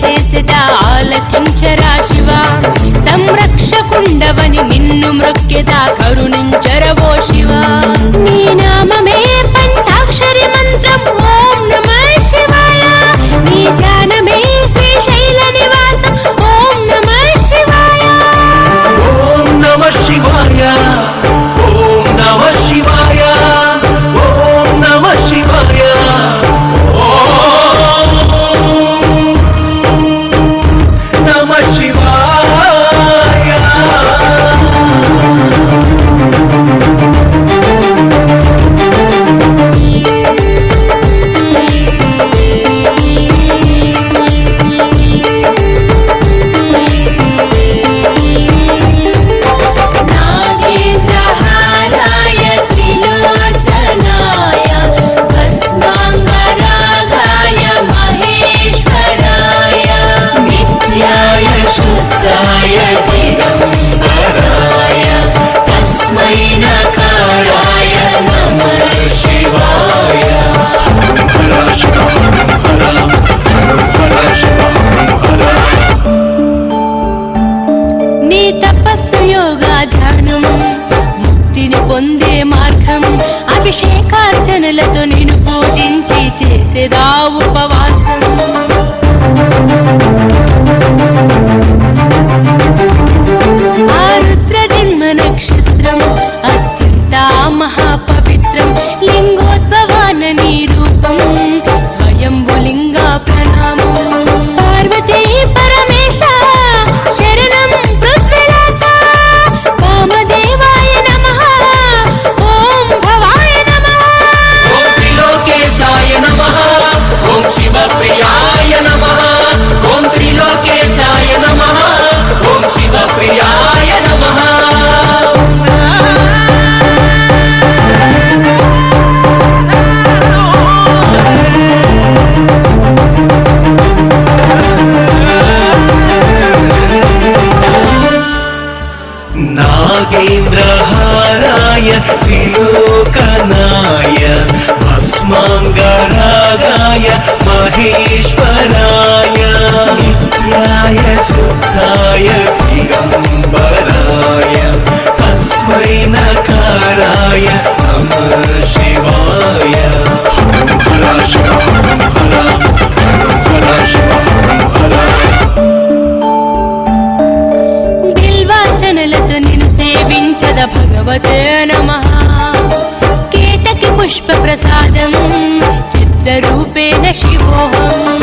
చేసిదా? ఆలకించరా శివ? సంరక్షకుండవని నిన్ను మృక్కెదా కరుణించరవో పొందే మార్గం. అభిషేకార్చనలతో నేను పూజించి చేసేదా ఉపవాసం. ఐంద్రహారాయ త్రిలోకనాయ భస్మాంగరాగాయ మహేశ్వరాయ నిత్యాయ శుద్ధాయ దిగంబ భగవతే నమ. కేతకి పుష్ప ప్రసాదం చిత్రరూపేణ శివోహం.